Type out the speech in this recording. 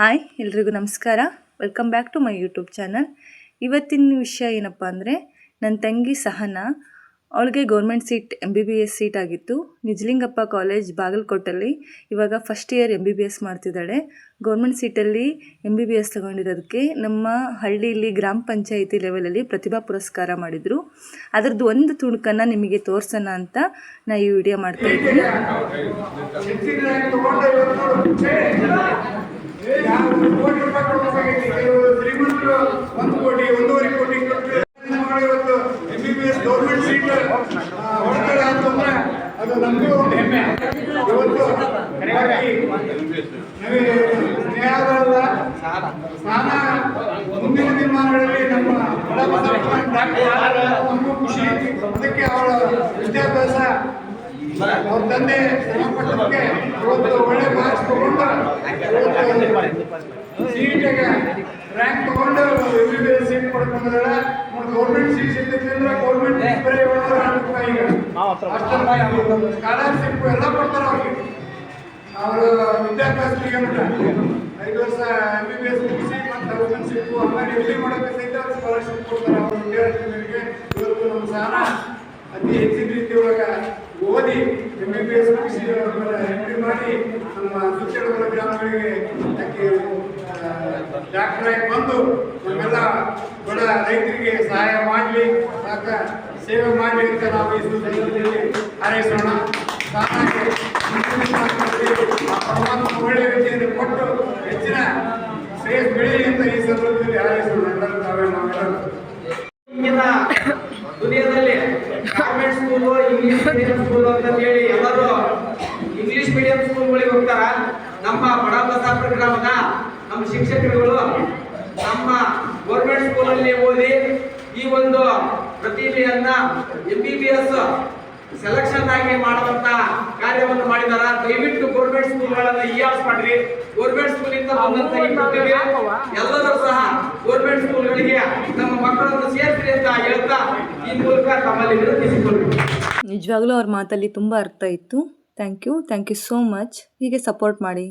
Hi, ಎಲ್ರಿಗೂ ನಮಸ್ಕಾರ. Welcome back to my YouTube channel ಇವತ್ತಿನ ವಿಷಯ ಏನಪ್ಪ ಅಂದರೆ ನನ್ನ ತಂಗಿ ಸಹನಾ, ಅವಳಿಗೆ government seat M B B S seat ಆಗಿತ್ತು. ನಿಜಲಿಂಗಪ್ಪ ಕಾಲೇಜ್ ಬಾಗಲಕೋಟಲ್ಲಿ ಇವಾಗ first year M B B S ಮಾಡ್ತಿದ್ದಾಳೆ. ಗೌರ್ಮೆಂಟ್ ಸೀಟಲ್ಲಿ ಎಂ ಬಿ ಬಿ ಎಸ್ ತೊಗೊಂಡಿರೋದಕ್ಕೆ ನಮ್ಮ ಹಳ್ಳಿಯಲ್ಲಿ ಗ್ರಾಮ ಪಂಚಾಯಿತಿ ಲೆವೆಲಲ್ಲಿ ಪ್ರತಿಭಾ ಪುರಸ್ಕಾರ ಮಾಡಿದರು. ಅದರದ್ದು ಒಂದು ತುಣುಕನ್ನು ನಿಮಗೆ ತೋರಿಸೋಣ ಅಂತ ನಾ ಈ ವಿಡಿಯೋ ಮಾಡ್ತಾ ಇದ್ದೀನಿ ಹೆಚ್ಚಿನ ತಗೊಂಡ ಯಾವ ಕೋಟಿ ರೂಪಾಯಿ ಕೊಡ್ಬೇಕಾಗೈತಿ ಕೆಲವು ಶ್ರೀಮಂತರು ಒಂದು ಕೋಟಿ ಒಂದೂವರೆ ಕೋಟಿ ಕೊಟ್ಟು ಮಾಡಿ ಇವತ್ತು M B B S government seat ಅಂತಂದ್ರೆ ಅದು ನಮಗೂ ಒಂದು ಹೆಮ್ಮೆ ಇವತ್ತು ಸ್ನಾನ ಮುಂದಿನ ದಿನಮಾನಗಳಲ್ಲಿ ನಮ್ಮ ನಮಗೂ ಖುಷಿ ಅದಕ್ಕೆ ಅವಳ ವಿದ್ಯಾಭ್ಯಾಸ ಅವ್ರ ತಂದೆ ಶ್ರಮ ಪಟ್ಟದಕ್ಕೆ ಇವತ್ತು ಒಳ್ಳೆ ಮಾರ್ಕ್ಸ್ ತಗೊಂಡು ಸೀಟಿಗೆ ರ್ಯಾಂಕ್ ತಗೊಂಡು ಎಂ ಬಿ ಸೀಟ್ ಪಡ್ಕೊಂಡಿದ್ದಾಳೆ ಗೌರ್ಮೆಂಟ್ ಸೀಟ್ ಅಷ್ಟೊಂದು ಸ್ಕಾಲರ್ಶಿಪ್ ಎಲ್ಲ ಕೊಡ್ತಾರೆ ಅವ್ರಿಗೆ. ಅವರು ವಿದ್ಯಾಭ್ಯಾಸರಿಗೆ ಐದು ವರ್ಷ ಎಂ ಬಿ ಬಿ ಎಸ್ ಮುಗಿಸಿ ಮತ್ತು ಗೌರ್ಮೆನ್ಶಿಪ್ ಆಮೇಲೆ ಎಲ್ಲಿ ಮಾಡೋಕ್ಕೆ ಸಹಿತ ಅವ್ರು ಸ್ಕಾಲರ್ಶಿಪ್ ಕೊಡ್ತಾರೆ. ಅವ್ರ ವಿದ್ಯಾರ್ಥಿಗಳಿಗೆ ಇವತ್ತು ನಮ್ಮ ಸಹನ ಅತಿ ಹೆಚ್ಚಿನ ರೀತಿ ಒಳಗೆ ಓದಿ ಎಂ ಬಿ ಬಿ ಎಸ್ ಮುಗಿಸಿ ಎಂ ಡಿ ಮಾಡಿ ನಮ್ಮ ಶಿಕ್ಷಣ ಗ್ರಾಮಗಳಿಗೆ ಅದಕ್ಕೆ ಡಾಕ್ಟರ್ ಆಗಿ ಬಂದು ನಮ್ಮೆಲ್ಲ ಬಡ ರೈತರಿಗೆ ಸಹಾಯ ಮಾಡಲಿ, ಸಾಕ, ಸೇವೆ ಅಂತ ನಾವು ಈ ಸಂದರ್ಭದಲ್ಲಿ ಹಾರೈಸೋಣ ಕಾರಣಕ್ಕೆ ಪರಮಾತ್ಮ ಒಳ್ಳೆಯ ವಿದ್ಯೆಯನ್ನು ಕೊಟ್ಟು ಹೆಚ್ಚಿನ ಶ್ರೇಯಸ್ ಅಂತ ಈ ಸಂದರ್ಭದಲ್ಲಿ ಹಾರೈಸೋಣ ತಾವೇ ನಾವೆಲ್ಲರೂ ಈಗಿನ ದುನಿಯಾದಲ್ಲಿ government school English medium school ಅಂತ ಹೇಳಿ ಎಲ್ಲರೂ ಇಂಗ್ಲಿಷ್ ಮೀಡಿಯಂ ಸ್ಕೂಲ್ಗಳಿಗೆ ಹೋಗ್ತಾರ. ನಮ್ಮ ಬಡ ಬಸಾಪುರ ಗ್ರಾಮದ ನಮ್ಮ ಶಿಕ್ಷಕರುಗಳು ನಮ್ಮ ಗೌರ್ಮೆಂಟ್ ಸ್ಕೂಲಲ್ಲಿ ಓದಿ ಈ ಒಂದು ಪ್ರತಿಭೆಯನ್ನ M B B S selection ಆಗಿ ಮಾಡುವಂತ ಕಾರ್ಯವನ್ನು ಮಾಡಿದಾರ. ದಯವಿಟ್ಟು ಗೋರ್ಮೆಂಟ್ ಸ್ಕೂಲ್ಗಳನ್ನ ಇಯಾಸ್ ಮಾಡ್ರಿ. ಗೌರ್ಮೆಂಟ್ ಸ್ಕೂಲಿಂದ ಬಂದಂತ ಈ ಪ್ರತಿಭೆ ಎಲ್ಲರೂ ಸಹ ಗೌರ್ಮೆಂಟ್ ಸ್ಕೂಲ್ಗಳಿಗೆ ನಮ್ಮ ಮಕ್ಕಳನ್ನು ಸೇರಿಸ್ರಿ ಅಂತ ಹೇಳ್ತಾ ಈ ಮೂಲಕ ತಮ್ಮಲ್ಲಿ ವಿನಂತಿಸಿಕೊಳ್ಳಿ. ನಿಜವಾಗ್ಲೂ ಅವ್ರ ಮಾತಲ್ಲಿ ತುಂಬ ಅರ್ಥ ಇತ್ತು. Thank you thank you so much ಹೀಗೆ ಸಪೋರ್ಟ್ ಮಾಡಿ.